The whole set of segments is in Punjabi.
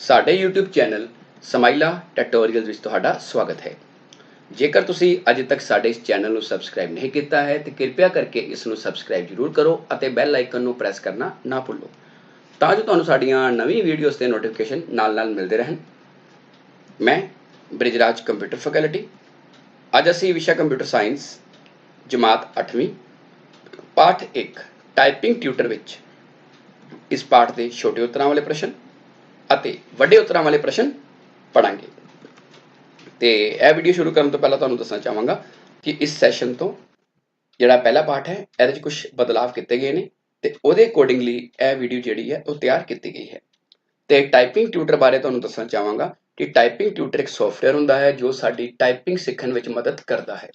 ਸਾਡੇ YouTube ਚੈਨਲ ਸਮਾਈਲਾ ਟਿਊਟੋਰੀਅਲਸ ਵਿੱਚ ਤੁਹਾਡਾ ਸਵਾਗਤ ਹੈ। ਜੇਕਰ ਤੁਸੀਂ ਅਜੇ ਤੱਕ ਸਾਡੇ ਇਸ ਚੈਨਲ ਨੂੰ ਸਬਸਕ੍ਰਾਈਬ ਨਹੀਂ ਕੀਤਾ ਹੈ, ਤਾਂ ਕਿਰਪਾ ਕਰਕੇ ਇਸ ਨੂੰ ਸਬਸਕ੍ਰਾਈਬ ਜ਼ਰੂਰ ਕਰੋ ਅਤੇ ਬੈਲ ਆਈਕਨ ਨੂੰ ਪ੍ਰੈਸ ਕਰਨਾ ਨਾ ਭੁੱਲੋ। ਤਾਂ ਜੋ ਤੁਹਾਨੂੰ ਸਾਡੀਆਂ ਨਵੀਂ ਵੀਡੀਓਜ਼ ਦੇ ਨੋਟੀਫਿਕੇਸ਼ਨ ਨਾਲ-ਨਾਲ ਮਿਲਦੇ ਰਹਿਣ। ਮੈਂ ਬ੍ਰਿਜਰਾਜ ਕੰਪਿਊਟਰ ਫੈਕਲਟੀ। ਅੱਜ ਅਸੀਂ ਵਿਸ਼ਾ ਕੰਪਿਊਟਰ ਸਾਇੰਸ, ਜਮਾਤ 8ਵੀਂ ਪਾਠ 1 ਟਾਈਪਿੰਗ ਟਿਊਟਰ ਵਿੱਚ ਇਸ ਪਾਠ ਦੇ ਛੋਟੇ ਉੱਤਰਾਂ ਵਾਲੇ ਪ੍ਰਸ਼ਨ ਅਤੇ ਵੱਡੇ ਉੱਤਰਾਂ ਵਾਲੇ ਪ੍ਰਸ਼ਨ ਪੜਾਂਗੇ। ਤੇ ਇਹ ਵੀਡੀਓ ਸ਼ੁਰੂ ਕਰਨ ਤੋਂ ਪਹਿਲਾਂ ਤੁਹਾਨੂੰ ਦੱਸਣਾ ਚਾਹਾਂਗਾ ਕਿ ਇਸ ਸੈਸ਼ਨ ਤੋਂ ਜਿਹੜਾ ਪਹਿਲਾ ਪਾਠ ਹੈ, ਇਹਦੇ ਵਿੱਚ ਕੁਝ ਬਦਲਾਅ ਕੀਤੇ ਗਏ ਨੇ ਤੇ ਉਹਦੇ ਅਕੋਰਡਿੰਗਲੀ ਇਹ ਵੀਡੀਓ ਜਿਹੜੀ ਹੈ, ਉਹ ਤਿਆਰ ਕੀਤੀ ਗਈ ਹੈ। ਤੇ ਟਾਈਪਿੰਗ ਟਿਊਟਰ ਬਾਰੇ ਤੁਹਾਨੂੰ ਦੱਸਣਾ ਚਾਹਾਂਗਾ ਕਿ ਟਾਈਪਿੰਗ ਟਿਊਟਰ ਇੱਕ ਸੌਫਟਵੇਅਰ ਹੁੰਦਾ ਹੈ ਜੋ ਸਾਡੀ ਟਾਈਪਿੰਗ ਸਿੱਖਣ ਵਿੱਚ ਮਦਦ ਕਰਦਾ ਹੈ।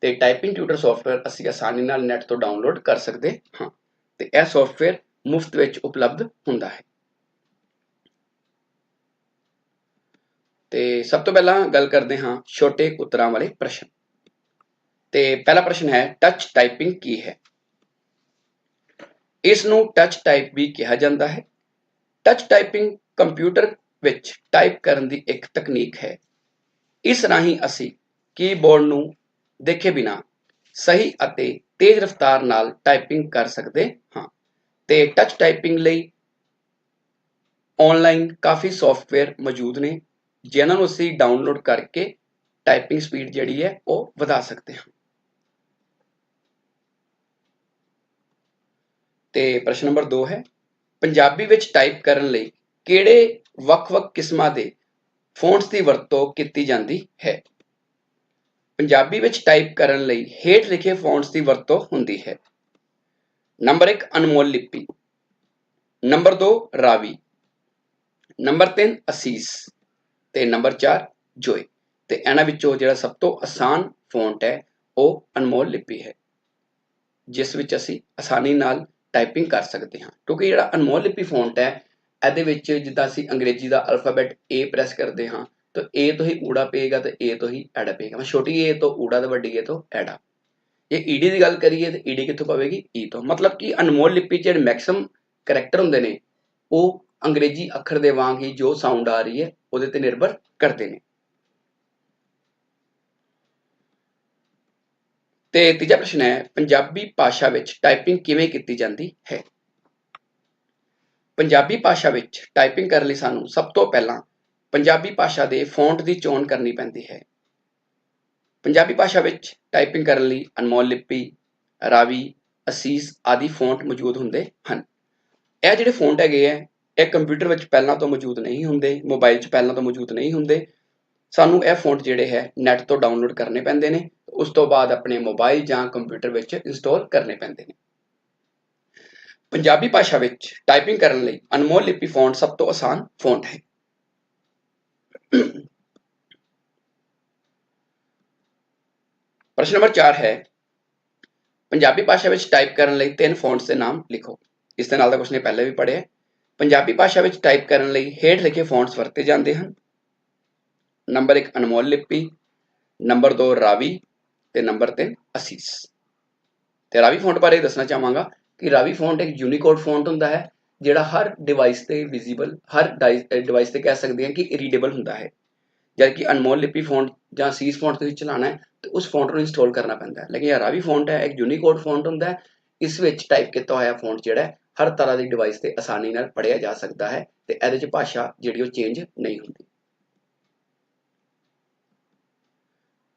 ਤੇ ਟਾਈਪਿੰਗ ਟਿਊਟਰ ਸੌਫਟਵੇਅਰ ਅਸੀਂ ਆਸਾਨੀ ਨਾਲ ਨੈਟ ਤੋਂ ਡਾਊਨਲੋਡ ਕਰ ਸਕਦੇ ਹਾਂ। ਤੇ ਇਹ ਸੌਫਟਵੇਅਰ ਮੁਫਤ ਵਿੱਚ ਉਪਲਬਧ ਹੁੰਦਾ ਹੈ। ਤੇ ਸਭ ਤੋਂ ਪਹਿਲਾਂ ਗੱਲ ਕਰਦੇ ਹਾਂ ਛੋਟੇ ਉੱਤਰਾਂ ਵਾਲੇ ਪ੍ਰਸ਼ਨ। ਤੇ ਪਹਿਲਾ ਪ੍ਰਸ਼ਨ ਹੈ ਟੱਚ ਟਾਈਪਿੰਗ ਕੀ ਹੈ? ਇਸ ਨੂੰ ਟੱਚ ਟਾਈਪ ਵੀ ਕਿਹਾ ਜਾਂਦਾ ਹੈ। ਟੱਚ ਟਾਈਪਿੰਗ ਕੰਪਿਊਟਰ ਵਿੱਚ ਟਾਈਪ ਕਰਨ ਦੀ ਇੱਕ ਤਕਨੀਕ ਹੈ। ਇਸ ਰਾਹੀਂ ਅਸੀਂ ਕੀਬੋਰਡ ਨੂੰ ਦੇਖੇ ਬਿਨਾ ਸਹੀ ਅਤੇ ਤੇਜ਼ ਰਫ਼ਤਾਰ ਨਾਲ ਟਾਈਪਿੰਗ ਕਰ ਸਕਦੇ ਹਾਂ। ਤੇ ਟੱਚ ਟਾਈਪਿੰਗ ਲਈ ਆਨਲਾਈਨ ਕਾਫੀ ਸੌਫਟਵੇਅਰ ਮੌਜੂਦ ਨੇ। ਜਿਨ੍ਹਾਂ ਨੂੰ ਅਸੀਂ ਡਾਊਨਲੋਡ ਕਰਕੇ ਟਾਈਪਿੰਗ ਸਪੀਡ ਜਿਹੜੀ ਹੈ ਉਹ ਵਧਾ ਸਕਦੇ ਹਾਂ। ਤੇ ਪ੍ਰਸ਼ਨ ਨੰਬਰ 2 ਹੈ, ਪੰਜਾਬੀ ਵਿੱਚ ਟਾਈਪ ਕਰਨ ਲਈ ਕਿਹੜੇ ਵੱਖ-ਵੱਖ ਕਿਸਮਾਂ ਦੇ ਫੌਂਟਸ ਦੀ ਵਰਤੋਂ ਕੀਤੀ ਜਾਂਦੀ ਹੈ? ਪੰਜਾਬੀ ਵਿੱਚ ਟਾਈਪ ਕਰਨ ਲਈ ਹੇਠ ਲਿਖੇ ਫੌਂਟਸ ਦੀ ਵਰਤੋਂ ਹੁੰਦੀ ਹੈ। ਨੰਬਰ 1 ਅਨਮੋਲ ਲਿਪੀ। ਨੰਬਰ 2 ਰਾਵੀ। ਨੰਬਰ 3 ਅਸੀਸ। ਤੇ ਨੰਬਰ 4 ਜੋਏ। ਤੇ ਇਹਨਾਂ ਵਿੱਚੋਂ ਜਿਹੜਾ ਸਭ ਤੋਂ ਆਸਾਨ ਫੌਂਟ ਹੈ, ਉਹ ਅਨਮੋਲ ਲਿਪੀ ਹੈ, ਜਿਸ ਵਿੱਚ ਅਸੀਂ ਆਸਾਨੀ ਨਾਲ ਟਾਈਪਿੰਗ ਕਰ ਸਕਦੇ ਹਾਂ। ਕਿਉਂਕਿ ਜਿਹੜਾ ਅਨਮੋਲ ਲਿਪੀ ਫੌਂਟ ਹੈ, ਇਹਦੇ ਵਿੱਚ ਜਿੱਦਾਂ ਅਸੀਂ ਅੰਗਰੇਜ਼ੀ ਦਾ ਅਲਫਾਬੈਟ A ਪ੍ਰੈਸ ਕਰਦੇ ਹਾਂ, ਤਾਂ A ਤੋਂ ਹੀ ਊੜਾ ਪਏਗਾ ਤੇ A ਤੋਂ ਹੀ ਐੜਾ ਪਏਗਾ। ਮੈਂ ਛੋਟੀ A ਤੋਂ ਊੜਾ ਤੇ ਵੱਡੀ A ਤੋਂ ਐੜਾ। ਜੇ ਈਡੀ ਦੀ ਗੱਲ ਕਰੀਏ ਤੇ ਈਡੀ ਕਿੱਥੋਂ ਪਵੇਗੀ? ਈ ਤੋਂ। ਮਤਲਬ ਕਿ ਅਨਮੋਲ ਲਿਪੀ 'ਚ ਜਿਹੜੇ ਮੈਕਸਿਮਮ ਕਰੈਕਟਰ ਹੁੰਦੇ ਨੇ, ਉਹ ਅੰਗਰੇਜ਼ੀ ਅੱਖਰ ਦੇ ਵਾਂਗ ਹੀ ਜੋ ਸਾਊਂਡ ਆ ਰਹੀ ਹੈ ਉਹਦੇ ਤੇ ਨਿਰਭਰ ਕਰਦੇ ਨੇ। ਤੇ ਤੀਜਾ ਪ੍ਰਸ਼ਨ ਹੈ, ਪੰਜਾਬੀ ਭਾਸ਼ਾ ਵਿੱਚ ਟਾਈਪਿੰਗ ਕਿਵੇਂ ਕੀਤੀ ਜਾਂਦੀ ਹੈ? ਪੰਜਾਬੀ ਭਾਸ਼ਾ ਵਿੱਚ ਟਾਈਪਿੰਗ ਕਰਨ ਲਈ ਸਾਨੂੰ ਸਭ ਤੋਂ ਪਹਿਲਾਂ ਪੰਜਾਬੀ ਭਾਸ਼ਾ ਦੇ ਫੌਂਟ ਦੀ ਚੋਣ ਕਰਨੀ ਪੈਂਦੀ ਹੈ। ਪੰਜਾਬੀ ਭਾਸ਼ਾ ਵਿੱਚ ਟਾਈਪਿੰਗ ਕਰਨ ਲਈ ਅਨਮੋਲ ਲਿਪੀ, ਰਾਵੀ, ਅਸੀਸ ਆਦਿ ਫੌਂਟ ਮੌਜੂਦ ਹੁੰਦੇ ਹਨ। ਇਹ ਜਿਹੜੇ ਫੌਂਟ ਹੈਗੇ ਆ ਇਹ ਕੰਪਿਊਟਰ ਵਿੱਚ ਪਹਿਲਾਂ ਤੋਂ ਮੌਜੂਦ ਨਹੀਂ ਹੁੰਦੇ, ਮੋਬਾਈਲ 'ਚ ਪਹਿਲਾਂ ਤੋਂ ਮੌਜੂਦ ਨਹੀਂ ਹੁੰਦੇ। ਸਾਨੂੰ ਇਹ ਫੌਂਟ ਜਿਹੜੇ ਹੈ, ਨੈਟ ਤੋਂ ਡਾਊਨਲੋਡ ਕਰਨੇ ਪੈਂਦੇ ਨੇ, ਉਸ ਤੋਂ ਬਾਅਦ ਆਪਣੇ ਮੋਬਾਈਲ ਜਾਂ ਕੰਪਿਊਟਰ ਵਿੱਚ ਇੰਸਟਾਲ ਕਰਨੇ ਪੈਂਦੇ ਨੇ। ਪੰਜਾਬੀ ਭਾਸ਼ਾ ਵਿੱਚ ਟਾਈਪਿੰਗ ਕਰਨ ਲਈ ਅਨਮੋਲ ਲਿਪੀ ਫੌਂਟ ਸਭ ਤੋਂ ਆਸਾਨ ਫੌਂਟ ਹੈ। ਪ੍ਰਸ਼ਨ ਨੰਬਰ 4 ਹੈ, ਪੰਜਾਬੀ ਭਾਸ਼ਾ ਵਿੱਚ ਟਾਈਪ ਕਰਨ ਲਈ ਤਿੰਨ ਫੌਂਟਸ ਦੇ ਨਾਮ ਲਿਖੋ। ਇਸ ਦੇ ਨਾਲ ਦਾ ਕੁਝ ਨੇ ਪਹਿਲੇ ਵੀ ਪੜ੍ਹਿਆ ਪੰਜਾਬੀ ਭਾਸ਼ਾ ਵਿੱਚ ਟਾਈਪ ਕਰਨ ਲਈ ਹੇਠ ਲਿਖੇ ਫੌਂਟਸ ਵਰਤੇ ਜਾਂਦੇ ਹਨ। ਨੰਬਰ 1 ਅਨਮੋਲ ਲਿਪੀ ਨੰਬਰ 2 ਰਾਵੀ ਤੇ ਨੰਬਰ 3 ਅਸੀਸ। ਤੇ ਰਾਵੀ ਫੌਂਟ ਬਾਰੇ ਦੱਸਣਾ ਚਾਹਾਂਗਾ ਕਿ ਰਾਵੀ ਫੌਂਟ ਇੱਕ ਯੂਨੀਕੋਡ ਫੌਂਟ ਹੁੰਦਾ ਹੈ, ਜਿਹੜਾ ਹਰ ਡਿਵਾਈਸ ਤੇ ਵਿਜ਼ੀਬਲ ਹਰ ਡਿਵਾਈਸ ਤੇ ਕਹਿ ਸਕਦੇ ਹਾਂ ਕਿ ਰੀਡੇਬਲ ਹੁੰਦਾ ਹੈ। ਜਦਕਿ ਅਨਮੋਲ ਲਿਪੀ ਫੌਂਟ ਜਾਂ ਅਸੀਸ ਫੌਂਟ ਤੁਸੀਂ ਚਲਾਣਾ ਹੈ, ਤੇ ਉਸ ਫੌਂਟ ਨੂੰ ਇੰਸਟਾਲ ਕਰਨਾ ਪੈਂਦਾ ਹੈ। ਲੇਕਿਨ ਇਹ ਰਾਵੀ ਫੌਂਟ ਹੈ, ਇੱਕ ਯੂਨੀਕੋਡ ਫੌਂਟ ਹੁੰਦਾ ਹੈ, ਇਸ ਵਿੱਚ ਟਾਈਪ ਕੀਤਾ ਹੋਇਆ ਫੌਂਟ ਜਿਹੜਾ ਹੈ ਹਰ ਤਰ੍ਹਾਂ ਦੀ ਡਿਵਾਈਸ ਤੇ ਆਸਾਨੀ ਨਾਲ ਪੜ੍ਹਿਆ ਜਾ ਸਕਦਾ ਹੈ ਤੇ ਇਹਦੇ 'ਚ ਭਾਸ਼ਾ ਜਿਹੜੀ ਉਹ ਚੇਂਜ ਨਹੀਂ ਹੁੰਦੀ।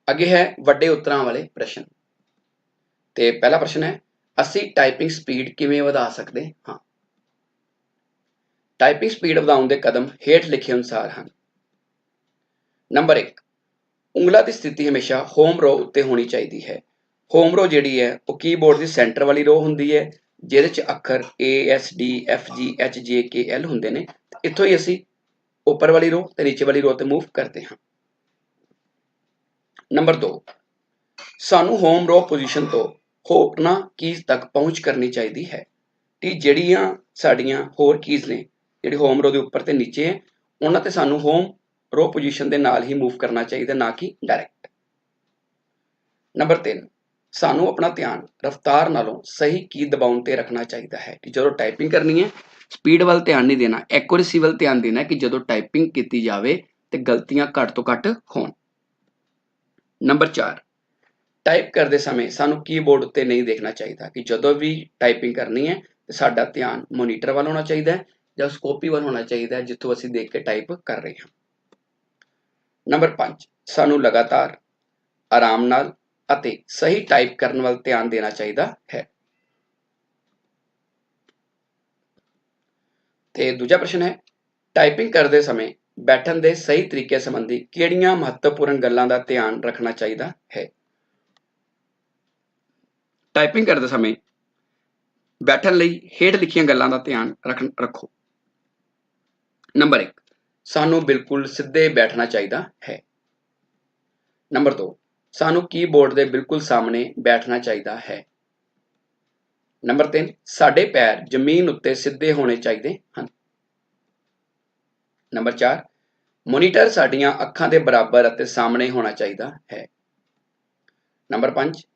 ਅੱਗੇ ਹੈ ਵੱਡੇ ਉੱਤਰਾਂ ਵਾਲੇ ਪ੍ਰਸ਼ਨ। ਤੇ ਪਹਿਲਾ ਪ੍ਰਸ਼ਨ ਹੈ, ਅਸੀਂ ਟਾਈਪਿੰਗ ਸਪੀਡ ਕਿਵੇਂ ਵਧਾ ਸਕਦੇ ਹਾਂ? ਟਾਈਪਿੰਗ ਸਪੀਡ ਵਧਾਉਣ ਦੇ ਕਦਮ ਹੇਠ ਲਿਖੇ ਅਨੁਸਾਰ ਹਨ। ਨੰਬਰ 1 ਉਂਗਲਾਂ ਦੀ ਸਥਿਤੀ ਹਮੇਸ਼ਾ ਹੋਮ ਰੋ ਉੱਤੇ ਹੋਣੀ ਚਾਹੀਦੀ ਹੈ। ਹੋਮ ਰੋ ਜਿਹੜੀ ਹੈ, ਉਹ ਕੀਬੋਰਡ ਦੀ ਸੈਂਟਰ ਵਾਲੀ ਰੋ ਹੁੰਦੀ ਹੈ ਜਿਹਦੇ ਚ ਅੱਖਰ A, S, D, F, G, H, J, K, L ਹੁੰਦੇ ਨੇ ਇੱਥੋਂ ਹੀ ਅਸੀਂ ਉੱਪਰ ਵਾਲੀ ਰੋ ਤੇ ਨੀਚੇ ਵਾਲੀ ਰੋ ਤੇ ਮੂਵ ਕਰਦੇ ਹਾਂ। ਨੰਬਰ 2 ਸਾਨੂੰ ਹੋਮ ਰੋ ਪੋਜੀਸ਼ਨ ਤੋਂ ਹੋਰਨਾਂ ਕੀਜ਼ ਤੱਕ ਪਹੁੰਚ ਕਰਨੀ ਚਾਹੀਦੀ ਹੈ। ਕਿ ਜਿਹੜੀਆਂ ਸਾਡੀਆਂ ਹੋਰ ਕੀਜ਼ ਨੇ, ਜਿਹੜੀ ਹੋਮ ਰੋ ਦੇ ਉੱਪਰ ਤੇ ਨੀਚੇ ਹੈ, ਉਹਨਾਂ ਤੇ ਸਾਨੂੰ ਹੋਮ ਰੋ ਪੋਜੀਸ਼ਨ ਦੇ ਨਾਲ ਹੀ ਮੂਵ ਕਰਨਾ ਚਾਹੀਦਾ, ਨਾ ਕਿ ਡਾਇਰੈਕਟ ਨੰਬਰ 3 ਸਾਨੂੰ ਆਪਣਾ ਧਿਆਨ ਰਫ਼ਤਾਰ ਨਾਲੋਂ ਸਹੀ ਕੀ ਦਬਾਉਣ ਤੇ ਰੱਖਣਾ ਚਾਹੀਦਾ ਹੈ ਕਿ ਜਦੋਂ ਟਾਈਪਿੰਗ ਕਰਨੀ ਹੈ ਸਪੀਡ ਵੱਲ ਧਿਆਨ ਨਹੀਂ ਦੇਣਾ ਐਕੂਰੇਸੀ ਵੱਲ ਧਿਆਨ ਦੇਣਾ ਕਿ ਜਦੋਂ ਟਾਈਪਿੰਗ ਕੀਤੀ ਜਾਵੇ ਤੇ ਗਲਤੀਆਂ ਘੱਟ ਤੋਂ ਘੱਟ ਹੋਣ। ਨੰਬਰ 4 ਟਾਈਪ ਕਰਦੇ ਸਮੇਂ ਸਾਨੂੰ ਕੀਬੋਰਡ ਉੱਤੇ ਨਹੀਂ ਦੇਖਣਾ ਚਾਹੀਦਾ ਕਿ ਜਦੋਂ ਵੀ ਟਾਈਪਿੰਗ ਕਰਨੀ ਹੈ ਤੇ ਸਾਡਾ ਧਿਆਨ ਮੋਨੀਟਰ ਵੱਲ ਹੋਣਾ ਚਾਹੀਦਾ ਹੈ ਜਾਂ ਉਸ ਕਾਪੀ ਵੱਲ ਹੋਣਾ ਚਾਹੀਦਾ ਹੈ ਜਿੱਥੋਂ ਅਸੀਂ ਦੇਖ ਕੇ ਟਾਈਪ ਕਰ ਰਹੇ ਹਾਂ। ਨੰਬਰ 5 ਸਾਨੂੰ ਲਗਾਤਾਰ ਆਰਾਮ ਨਾਲ ਅਤੇ ਸਹੀ ਟਾਈਪ ਕਰਨ ਵੱਲ ਧਿਆਨ ਦੇਣਾ ਚਾਹੀਦਾ ਹੈ। ਤੇ ਦੂਜਾ ਪ੍ਰਸ਼ਨ ਹੈ ਟਾਈਪਿੰਗ ਕਰਦੇ ਸਮੇਂ ਬੈਠਣ ਦੇ ਸਹੀ ਤਰੀਕੇ ਸੰਬੰਧੀ ਕਿਹੜੀਆਂ ਮਹੱਤਵਪੂਰਨ ਗੱਲਾਂ ਦਾ ਧਿਆਨ ਰੱਖਣਾ ਚਾਹੀਦਾ ਹੈ? ਟਾਈਪਿੰਗ ਕਰਦੇ ਸਮੇਂ ਬੈਠਣ ਲਈ ਹੇਠ ਲਿਖੀਆਂ ਗੱਲਾਂ ਦਾ ਧਿਆਨ ਰੱਖ- ਰੱਖੋ। ਨੰਬਰ 1 ਸਾਨੂੰ ਬਿਲਕੁਲ ਸਿੱਧੇ ਬੈਠਣਾ ਚਾਹੀਦਾ ਹੈ। ਨੰਬਰ 2 ਸਾਨੂੰ ਕੀਬੋਰਡ ਦੇ ਬਿਲਕੁਲ ਸਾਹਮਣੇ ਬੈਠਣਾ ਚਾਹੀਦਾ ਹੈ। ਨੰਬਰ 3 ਸਾਡੇ ਪੈਰ ਜ਼ਮੀਨ ਉੱਤੇ ਸਿੱਧੇ ਹੋਣੇ ਚਾਹੀਦੇ ਹਨ। ਨੰਬਰ 4 ਮੋਨੀਟਰ ਸਾਡੀਆਂ ਅੱਖਾਂ ਦੇ ਬਰਾਬਰ ਅਤੇ ਸਾਹਮਣੇ ਹੋਣਾ ਚਾਹੀਦਾ ਹੈ। ਨੰਬਰ 5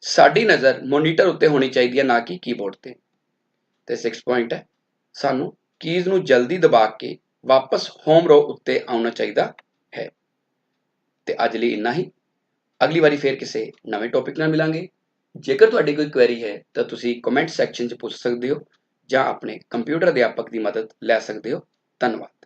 ਸਾਡੀ ਨਜ਼ਰ ਮੋਨੀਟਰ ਉੱਤੇ ਹੋਣੀ ਚਾਹੀਦੀ ਹੈ, ਨਾ ਕਿ ਕੀਬੋਰਡ ਤੇ। ਤੇ 6 ਪੁਆਇੰਟ ਹੈ, ਸਾਨੂੰ ਕੀਜ਼ ਨੂੰ ਜਲਦੀ ਦਬਾ ਕੇ ਵਾਪਸ ਹੋਮ ਰੋ ਉੱਤੇ ਆਉਣਾ ਚਾਹੀਦਾ ਹੈ। ਤੇ ਅੱਜ ਲਈ ਇੰਨਾ ਹੀ। ਅਗਲੀ ਵਾਰੀ ਫੇਰ ਕਿਸੇ ਨਵੇਂ ਟੌਪਿਕ ਨਾਲ ਮਿਲਾਂਗੇ। ਜੇਕਰ ਤੁਹਾਡੀ ਕੋਈ ਕੁਐਰੀ ਹੈ, ਤਾਂ ਤੁਸੀਂ ਕਮੈਂਟ ਸੈਕਸ਼ਨ 'ਚ ਪੁੱਛ ਸਕਦੇ ਹੋ ਜਾਂ ਆਪਣੇ ਕੰਪਿਊਟਰ ਅਧਿਆਪਕ ਦੀ ਮਦਦ ਲੈ ਸਕਦੇ ਹੋ। ਧੰਨਵਾਦ।